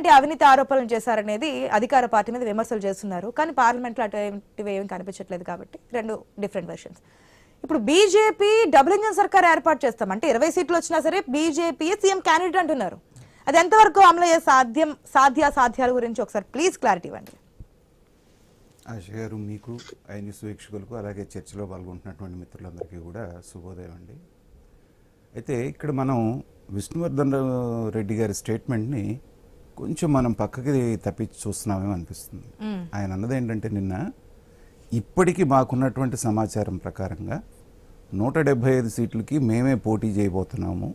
ఎలాంటి అవినీతి ఆరోపణలు చేశారనేది అధికార పార్టీ మీద విమర్శలు చేస్తున్నారు. కానీ పార్లమెంట్లో అటువంటివి ఏమి కనిపించట్లేదు కాబట్టి రెండు డిఫరెంట్ వెర్షన్స్ ఇప్పుడు బీజేపీ డబుల్ ఇంజన్ సర్కార్ ఏర్పాటు చేస్తాం. అంటే ఇరవై సీట్లు వచ్చినా సరే బీజేపీ సీఎం క్యాండిడేట్ అంటున్నారు. అది ఎంతవరకు అమలయ్యే సాధ్యం సాధ్య సాధ్యాల గురించి ఒకసారి ప్లీజ్ క్లారిటీ ఇవ్వండి. ఆశ గారు మీకు ఐని వీక్షకులకు అలాగే చర్చలో పాల్గొంటున్నటువంటి మిత్రులందరికీ కూడా శుభోదయం అండి. అయితే ఇక్కడ మనం విష్ణువర్ధన్ రెడ్డి గారి స్టేట్మెంట్ని కొంచెం మనం పక్కకి తప్పించి చూస్తున్నామేమో అనిపిస్తుంది. ఆయన అన్నది ఏంటంటే నిన్న ఇప్పటికీ మాకున్నటువంటి సమాచారం ప్రకారంగా నూట డెబ్బై ఐదు సీట్లకి మేమే పోటీ చేయబోతున్నాము.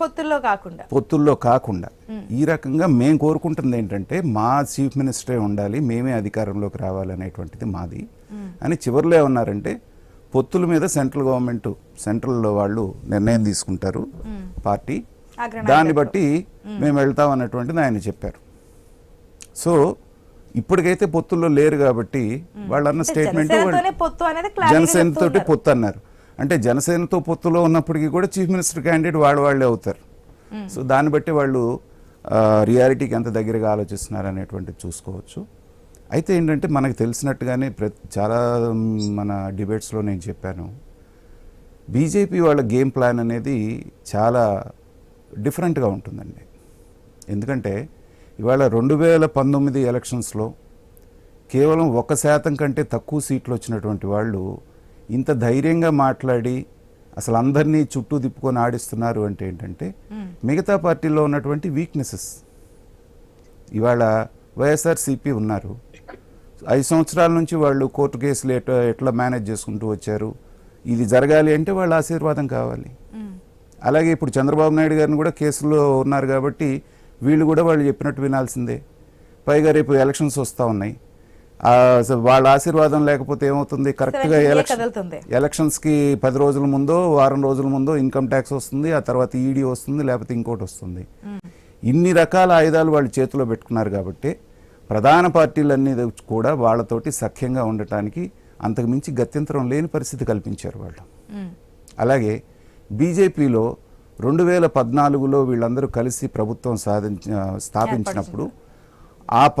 పొత్తుల్లో కాకుండా. పొత్తుల్లో కాకుండా. ఈ రకంగా మేము కోరుకుంటుంది ఏంటంటే మా చీఫ్ మినిస్టరే ఉండాలి మేమే అధికారంలోకి రావాలనేటువంటిది మాది. అని చివరిలో ఏమన్నారంటే పొత్తుల మీద సెంట్రల్ గవర్నమెంట్ సెంట్రల్ వాళ్ళు నిర్ణయం తీసుకుంటారు. పార్టీ. దాన్ని బట్టి మేము. వెళ్తాం అన్నటువంటిది ఆయన చెప్పారు. సో ఇప్పటికైతే పొత్తుల్లో లేరు కాబట్టి స్టేట్మెంట్ పొత్తు అనేది క్లారిటీ జనసేన తోటి పొత్తు అన్నారు అంటే జనసేనతో పొత్తులో ఉన్నప్పటికీ కూడా చీఫ్ మినిస్టర్ క్యాండిడేట్ వాళ్ళ వాళ్ళే అవుతారు. సో దాన్ని బట్టి వాళ్ళు రియాలిటీకి ఎంత దగ్గరగా ఆలోచిస్తున్నారు అనేటువంటిది చూసుకోవచ్చు. అయితే ఏంటంటే మనకు తెలిసినట్టుగానే ప్రతి చాలా మన డిబేట్స్లో నేను చెప్పాను. బీజేపీ వాళ్ళ గేమ్ ప్లాన్ అనేది చాలా డిఫరెంట్గా ఉంటుందండి. ఎందుకంటే ఇవాళ రెండు వేల పంతొమ్మిది ఎలక్షన్స్లో కేవలం ఒక శాతం కంటే తక్కువ సీట్లు వచ్చినటువంటి వాళ్ళు ఇంత ధైర్యంగా మాట్లాడి అసలు అందరినీ చుట్టూ తిప్పుకొని ఆడిస్తున్నారు అంటే ఏంటంటే మిగతా పార్టీల్లో ఉన్నటువంటి వీక్నెసెస్. ఇవాళ వైఎస్ఆర్సీపీ ఉన్నారు. ఐదు సంవత్సరాల నుంచి వాళ్ళు కోర్టు కేసులు ఎట్లా మేనేజ్ చేసుకుంటూ వచ్చారు. ఇది జరగాలి అంటే వాళ్ళ ఆశీర్వాదం కావాలి. అలాగే ఇప్పుడు చంద్రబాబు నాయుడు గారిని కూడా కేసులో ఉన్నారు కాబట్టి వీళ్ళు కూడా వాళ్ళు చెప్పినట్టు వినాల్సిందే. పైగా రేపు ఎలక్షన్స్ వస్తూ ఉన్నాయి. వాళ్ళ ఆశీర్వాదం లేకపోతే ఏమవుతుంది? కరెక్ట్గా ఎలక్షన్ ఎలక్షన్స్కి పది రోజుల ముందో వారం రోజుల ముందో ఇన్కమ్ ట్యాక్స్ వస్తుంది ఆ తర్వాత ఈడీ వస్తుంది లేకపోతే ఇంకోటి వస్తుంది. ఇన్ని రకాల ఆయుధాలు వాళ్ళు చేతిలో పెట్టుకున్నారు కాబట్టి ప్రధాన పార్టీలన్నీ కూడా వాళ్ళతోటి సఖ్యంగా ఉండటానికి అంతకుమించి గత్యంతరం లేని పరిస్థితి కల్పించారు వాళ్ళు. అలాగే బీజేపీలో రెండు వేల పద్నాలుగులో వీళ్ళందరూ కలిసి ప్రభుత్వం సాధించ స్థాపించినప్పుడు ఆ ప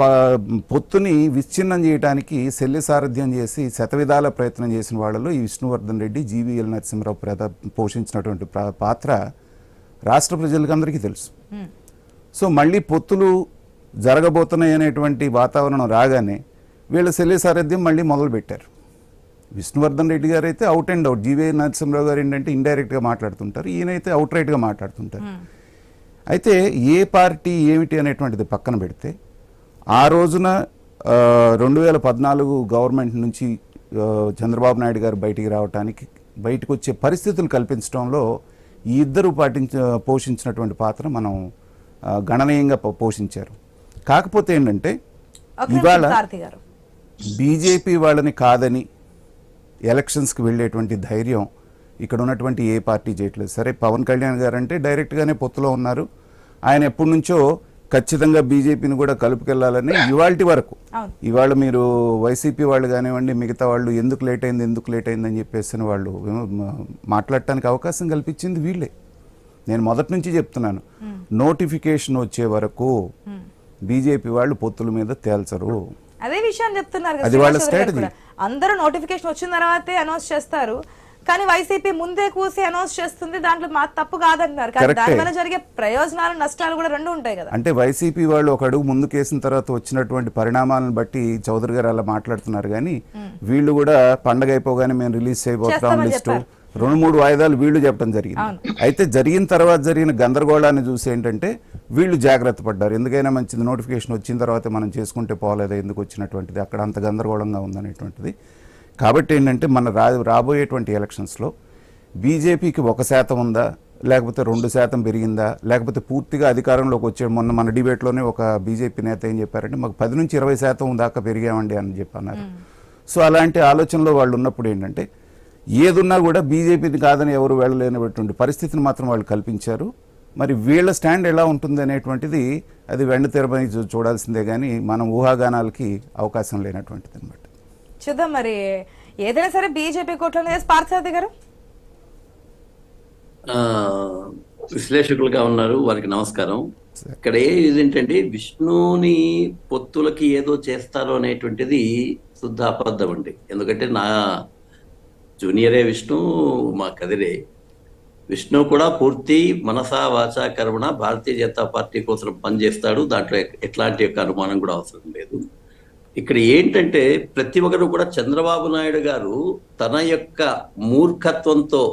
పొత్తుని విచ్ఛిన్నం చేయడానికి శల్య సారథ్యం చేసి శతవిధాల ప్రయత్నం చేసిన వాళ్ళలో ఈ విష్ణువర్ధన్ రెడ్డి జీవీఎల్ నరసింహరావు ప్రధా పోషించినటువంటి పాత్ర రాష్ట్ర ప్రజలకు అందరికీ తెలుసు. సో మళ్ళీ పొత్తులు జరగబోతున్నాయి అనేటువంటి వాతావరణం రాగానే వీళ్ళ శల్య సారథ్యం మళ్ళీ మొదలుపెట్టారు. విష్ణువర్ధన్ రెడ్డి గారు అయితే out and out G V Narasimha Rao గారు ఏంటంటే ఇండైరెక్ట్గా మాట్లాడుతుంటారు. ఈయనైతే అవుట్ రైట్గా మాట్లాడుతుంటారు. అయితే ఏ పార్టీ ఏమిటి అనేటువంటిది పక్కన పెడితే ఆ రోజున రెండు వేల పద్నాలుగు గవర్నమెంట్ నుంచి చంద్రబాబు నాయుడు గారు బయటికి రావడానికి బయటకు వచ్చే పరిస్థితులు కల్పించడంలో ఈ ఇద్దరు పాటించ పోషించినటువంటి పాత్ర మనం గణనీయంగా పోషించారు. కాకపోతే ఏంటంటే ఇవాళ బీజేపీ వాళ్ళని కాదని ఎలక్షన్స్కి వెళ్ళేటువంటి ధైర్యం ఇక్కడ ఉన్నటువంటి ఏ పార్టీ చేయట్లేదు సరే పవన్ కళ్యాణ్ గారు అంటే డైరెక్ట్గానే పొత్తులో ఉన్నారు. ఆయన ఎప్పటి నుంచో ఖచ్చితంగా బీజేపీని కూడా కలుపుకెళ్ళాలని ఇవాల్టి వరకు. ఇవాళ మీరు వైసీపీ వాళ్ళు కానివ్వండి మిగతా వాళ్ళు ఎందుకు లేట్ అయింది ఎందుకు లేట్ అయిందని చెప్పేసి వాళ్ళు ఏమో మా- మాట్లాడటానికి అవకాశం కల్పించింది వీళ్ళే. నేను మొదటి నుంచి చెప్తున్నాను. నోటిఫికేషన్ వచ్చే వరకు బీజేపీ వాళ్ళు పొత్తుల మీద తేల్చరు. అదే విషయాన్ని చెప్తున్నారు అది వాళ్ళ. అందరూ నోటిఫికేషన్ వచ్చిన తర్వాతే అనౌన్స్ చేస్తారు. కానీ వైసీపీ ముందే కూసి అనౌన్స్ చేస్తుంది దాంట్లో మా తప్పు కాదంటున్నారు కానీ. దానివల్ల జరిగే ప్రయోజనాలు నష్టాలు కూడా రెండు ఉంటాయి కదా. అంటే వైసీపీ వాళ్ళు ఒక అడుగు ముందుకేసిన తర్వాత వచ్చినటువంటి పరిణామాలను బట్టి చౌదరి గారు అలా మాట్లాడుతున్నారు. కానీ వీళ్ళు కూడా పండగ అయిపోగానే మేము రిలీజ్ చేయబోతున్నాం లిస్టు. రెండు మూడు వాయిదాలు వీళ్ళు చెప్పడం జరిగింది. అయితే జరిగిన తర్వాత జరిగిన గందరగోళాన్ని చూసి ఏంటంటే వీళ్ళు జాగ్రత్త పడ్డారు. ఎందుకైనా మంచిది నోటిఫికేషన్ వచ్చిన తర్వాత మనం చేసుకుంటే పోలేదా ఎందుకు వచ్చినటువంటిది అక్కడ అంత గందరగోళంగా ఉందనేటువంటిది. కాబట్టి ఏంటంటే మన రా రాబోయేటువంటి ఎలక్షన్స్లో బీజేపీకి ఒక శాతం ఉందా లేకపోతే రెండు శాతం పెరిగిందా లేకపోతే పూర్తిగా అధికారంలోకి వచ్చే మొన్న మన డిబేట్లోనే ఒక బీజేపీ నేత ఏం చెప్పారంటే మాకు పది నుంచి ఇరవై శాతం దాకా పెరిగామండి అని చెప్పి అన్నారు సో అలాంటి ఆలోచనలో వాళ్ళు ఉన్నప్పుడు ఏంటంటే ఏదున్నా కూడా బీజేపీని కాదని ఎవరు వెళ్ళలేనటువంటి పరిస్థితిని మాత్రం వాళ్ళు కల్పించారు. మరి వీళ్ళ స్టాండ్ ఎలా ఉంటుంది అనేటువంటిది అది వెండి తెరపై చూ- చూడాల్సిందే కానీ మనం ఊహాగానాలకి అవకాశం లేనటువంటిది అనమాట చూద్దాం మరి ఏదైనా సరే బీజేపీ కోట్లను పార్థసారథి గారు? ఆ, విశ్లేషకులుగా ఉన్నారు వారికి నమస్కారం. ఇక్కడ ఏంటంటే విష్ణుని పొత్తులకి ఏదో చేస్తారు అనేటువంటిది శుద్ధ అబద్ధం అండి. ఎందుకంటే నా జూనియరే విష్ణు మా కదిరే. విష్ణు కూడా పూర్తి మనసా వాచా కర్మణ భారతీయ జనతా పార్టీ కోసం పనిచేస్తాడు. దాంట్లో ఎట్లాంటి యొక్క అనుమానం కూడా అవసరం లేదు. ఇక్కడ ఏంటంటే ప్రతి ఒక్కరు కూడా చంద్రబాబు నాయుడు గారు తన యొక్క మూర్ఖత్వంతో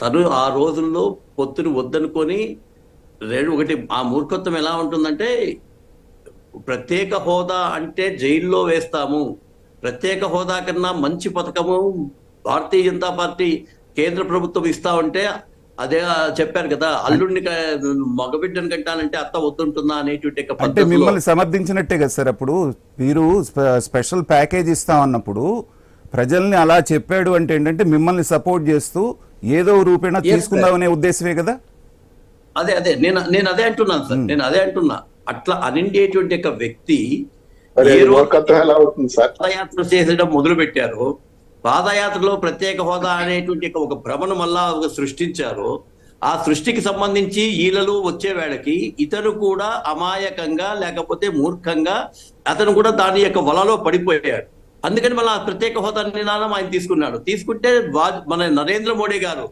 తను ఆ రోజుల్లో పొత్తుని వద్దనుకొని రెండు ఒకటి ఆ మూర్ఖత్వం ఎలా ఉంటుందంటే ప్రత్యేక హోదా అంటే జైల్లో వేస్తాము. ప్రత్యేక హోదా కన్నా మంచి పథకము భారతీయ జనతా పార్టీ కేంద్ర ప్రభుత్వం ఇస్తా ఉంటే అదే చెప్పారు కదా అల్లుడిని మగబిడ్డని కంటానంటే అత్త వద్దుంటుందా అనేటువంటి అంటే మిమ్మల్ని సమర్థించినట్టే కదా సార్ అప్పుడు. మీరు స్పె- స్పెషల్ ప్యాకేజ్ ఇస్తా అన్నప్పుడు ప్రజల్ని అలా చెప్పాడు అంటే ఏంటంటే మిమ్మల్ని సపోర్ట్ చేస్తూ ఏదో రూపేణా. తీసుకుందామనే ఉద్దేశమే కదా? అదే అదే. నేను నేను అదే అంటున్నాను సార్. నేను అదే అంటున్నా. అట్లా అనిండేటువంటి ఒక వ్యక్తి ఏ రోజు పాదయాత్ర చేసడం మొదలు పెట్టారు పాదయాత్రలో ప్రత్యేక హోదా అనేటువంటి ఒక భ్రమను మళ్ళా సృష్టించారు. ఆ సృష్టికి సంబంధించి ఈలలు వచ్చే వేళకి ఇతను కూడా అమాయకంగా లేకపోతే మూర్ఖంగా అతను కూడా దాని యొక్క వలలో పడిపోయాడు. అందుకని మళ్ళీ ఆ ప్రత్యేక హోదా నినాదం ఆయన తీసుకున్నాడు. తీసుకుంటే వా- మన నరేంద్ర మోడీ గారు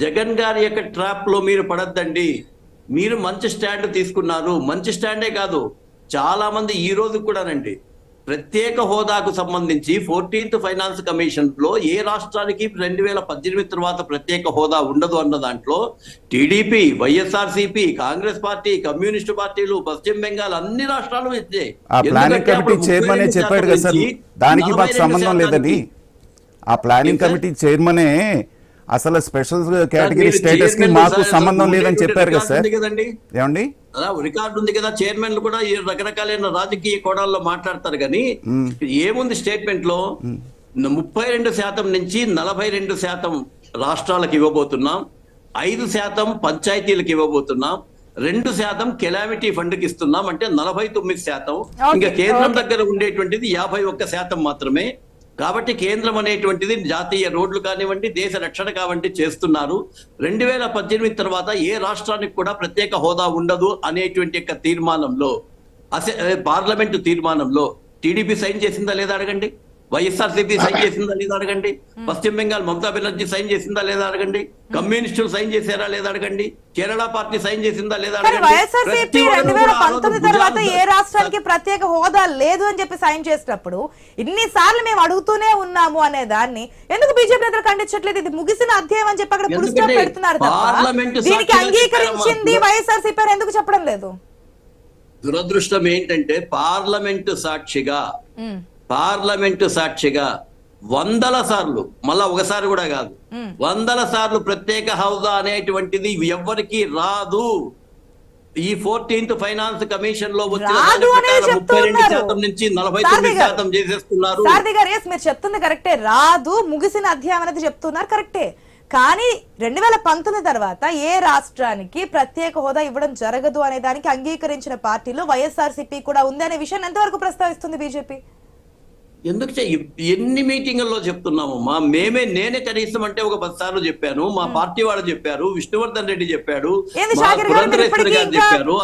జగన్ గారి యొక్క ట్రాప్లో మీరు పడద్దండి. మీరు మంచి స్టాండ్ తీసుకున్నారు. మంచి స్టాండే కాదు. చాలా మంది ఈ రోజు కూడానండి. ప్రత్యేక హోదాకు సంబంధించి ఫోర్టీన్త్ ఫైనాన్స్ కమిషన్లో ఏ రాష్ట్రానికి రెండు వేల పద్దెనిమిది తర్వాత ప్రత్యేక హోదా ఉండదు అన్న దాంట్లో TDP YSRCP Congress party communist పార్టీలు పశ్చిమ బెంగాల్ అన్ని రాష్ట్రాలు ఇచ్చాయి ఆ ప్లానింగ్ ఎందుకంటే కమిటీ అప్పుడు చైర్మనే 32 చెప్పాడు కదా సార్ నుంచి దానికి మాకు 42 సంబంధం లేదని ఆ ప్లానింగ్? కమిటీ చైర్మనే అసలు స్పెషల్ కేటగిరీ స్టేటస్కి చైర్మన్ మాకు సంబంధం లేదని చెప్పారు కదా రికార్డు సార్. ఏమండి? అలా రికార్డు ఉంది కదా చైర్మన్లు కూడా ఈ రకరకాలైన రాజకీయ కోణాల్లో మాట్లాడతారు కానీ ఏముంది స్టేట్మెంట్లో? ముప్పై రెండు శాతం నుంచి నలభై రెండు శాతం రాష్ట్రాలకు ఇవ్వబోతున్నాం. ఐదు శాతం పంచాయతీలకు ఇవ్వబోతున్నాం. రెండు శాతం కెలామిటీ ఫండ్కి ఇస్తున్నాం. అంటే నలభై తొమ్మిది శాతం. ఇంకా కేంద్రం. దగ్గర ఉండేటువంటిది యాభై ఒక్క శాతం మాత్రమే. కాబట్టి కేంద్రం అనేటువంటిది జాతీయ రోడ్లు కానివ్వండి దేశ రక్షణ కావండి చేస్తున్నారు. రెండు వేల పద్దెనిమిది తర్వాత ఏ రాష్ట్రానికి కూడా ప్రత్యేక హోదా ఉండదు అనేటువంటి యొక్క తీర్మానంలో అసె పార్లమెంటు తీర్మానంలో టీడీపీ సైన్ చేసిందా లేదా అడగండి. వైఎస్ఆర్సీపీ సైన్ చేసిందా లేదా అడగండి? పశ్చిమ బెంగాల్ మమతా బెనర్జీ సైన్ చేసిందా లేదా అడగండి? కమ్యూనిస్టులు సైన్ చేశారా లేదా అడగండి? కేరళ పార్టీ సైన్ చేసిందా లేదా తర్వాత ఏ రాష్ట్రానికి ప్రత్యేక హోదా లేదు అని చెప్పి సైన్ చేసినప్పుడు ఇన్నిసార్లు మేము అడుగుతూనే ఉన్నాము అనే దాన్ని ఎందుకు బీజేపీ నేతలు ఖండించట్లేదు? ఇది ముగిసిన అధ్యాయం అని చెప్పి అక్కడ పెడుతున్నారు దీనికి అంగీకరించింది వైఎస్ఆర్సీపీ ఎందుకు చెప్పడం లేదు? దురదృష్టం ఏంటంటే పార్లమెంటు సాక్షిగా పార్లమెంటు సాక్షిగా వందల సార్లు మళ్ళా ఒకసారి కూడా కాదు వందల సార్లు ప్రత్యేక హోదా అనేటువంటిది ఎవ్వరికి రాదు. ఈ ఫోర్టీన్త్ ఫైనాన్స్ కమిషన్లో వచ్చిన ముప్పై రెండు. శాతం నుంచి నలభై తొమ్మిది. శాతం చేసేస్తున్నారు. మీరు చెప్తుంది కరెక్టే. రాదు ముగిసిన అధ్యాయం అనేది చెప్తున్నారు కరెక్టే. కానీ రెండు వేల పంతొమ్మిది తర్వాత ఏ రాష్ట్రానికి ప్రత్యేక హోదా ఇవ్వడం జరగదు అనే దానికి అంగీకరించిన పార్టీలో వైఎస్ఆర్సీపీ కూడా ఉంది అనే విషయాన్ని ఎంతవరకు ప్రస్తావిస్తుంది బీజేపీ? ఎందుకు ఎన్ని మీటింగుల్లో చెప్తున్నాము? మా మేమే నేనే కనీసం అంటే ఒక పది సార్లు చెప్పాను. మా పార్టీ వాళ్ళు చెప్పారు. విష్ణువర్ధన్ రెడ్డి చెప్పాడు. ఏంది మా షాకిర్ గారు, మీరు పురంధరేశ్వరి గారు చెప్పారు.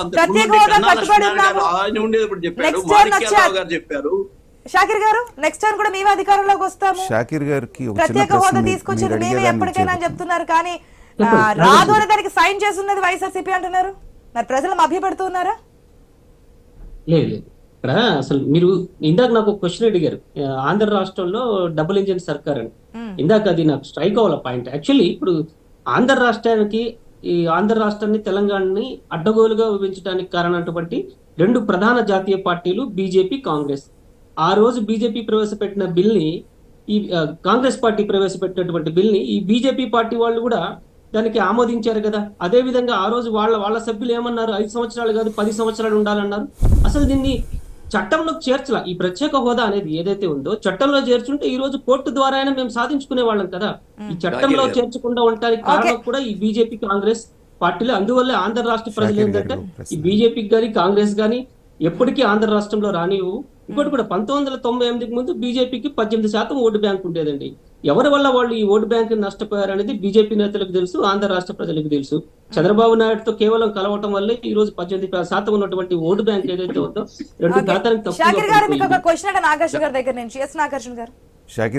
ఆయన ఉండేటప్పుడు చెప్పారు మాణిక్యాలరావు గారు చెప్పారు. షాకిర్ గారు నెక్స్ట్ టైం కూడా మేమే అధికారంలోకి వస్తాము. షాకీర్ గారికి ప్రత్యేక హోదా మీరు మేమే ఎప్పటికైనా. చెప్తున్నారు కానీ రాదు అనే దానికి సైన్ చేస్తున్నది వైఎస్ఆర్సీపీ అంటున్నారు. మరి ప్రజలు మభ్యపెడుతున్నారా లేదు లేదు. ఇక్కడ అసలు మీరు ఇందాక నాకు ఒక క్వశ్చన్ అడిగారు. ఆంధ్ర రాష్ట్రంలో డబుల్ ఇంజిన్ సర్కార్ అని. ఇందాక అది నాకు స్ట్రైక్ అవ్వాల పాయింట్ యాక్చువల్లీ ఇప్పుడు ఆంధ్ర రాష్ట్రానికి ఈ ఆంధ్ర రాష్ట్రాన్ని తెలంగాణని అడ్డగోలుగా విభజించడానికి కారణమైనటువంటి రెండు ప్రధాన జాతీయ పార్టీలు బీజేపీ కాంగ్రెస్. ఆ రోజు బీజేపీ ప్రవేశపెట్టిన బిల్ని ఈ కాంగ్రెస్ పార్టీ ప్రవేశపెట్టినటువంటి బిల్ని ఈ బీజేపీ పార్టీ వాళ్ళు కూడా దానికి ఆమోదించారు కదా. అదే విధంగా ఆ రోజు వాళ్ళ వాళ్ళ సభ్యులు ఏమన్నారు? ఐదు సంవత్సరాలు కాదు పది సంవత్సరాలు ఉండాలన్నారు. అసలు దీన్ని చట్టంలో చేర్చలా. ఈ ప్రత్యేక హోదా అనేది ఏదైతే ఉందో చట్టంలో చేర్చుంటే ఈ రోజు కోర్టు ద్వారా అయినా మేము సాధించుకునే వాళ్ళం కదా. ఈ చట్టంలో. చేర్చకుండా ఉండడానికి కారణం కూడా ఈ బీజేపీ కాంగ్రెస్ పార్టీలు. అందువల్ల ఆంధ్ర రాష్ట్ర ప్రజలు ఏంటంటే. ఈ బీజేపీకి కానీ కాంగ్రెస్ కానీ ఎప్పటికీ ఆంధ్ర రాష్ట్రంలో రానివ్వు ఇంకోటి కూడా పంతొమ్మిది వందల తొంభై ఎనిమిదికి ముందు బీజేపీకి పద్దెనిమిది శాతం ఓటు బ్యాంక్ ఉండేదండి. ఎవరి వల్ల వాళ్ళు ఈ ఓటు బ్యాంక్ నష్టపోయారు అనేది బీజేపీ నేతలకు తెలుసు ఆంధ్ర రాష్ట్ర ప్రజలకు తెలుసు. చంద్రబాబు నాయుడుతో కేవలం కలవటం వల్లే ఈ రోజు పద్దెనిమిది శాతం ఉన్నటువంటి ఓటు బ్యాంక్ ఏదైతే ఉందో రెండు. శాతానికి తక్కువగా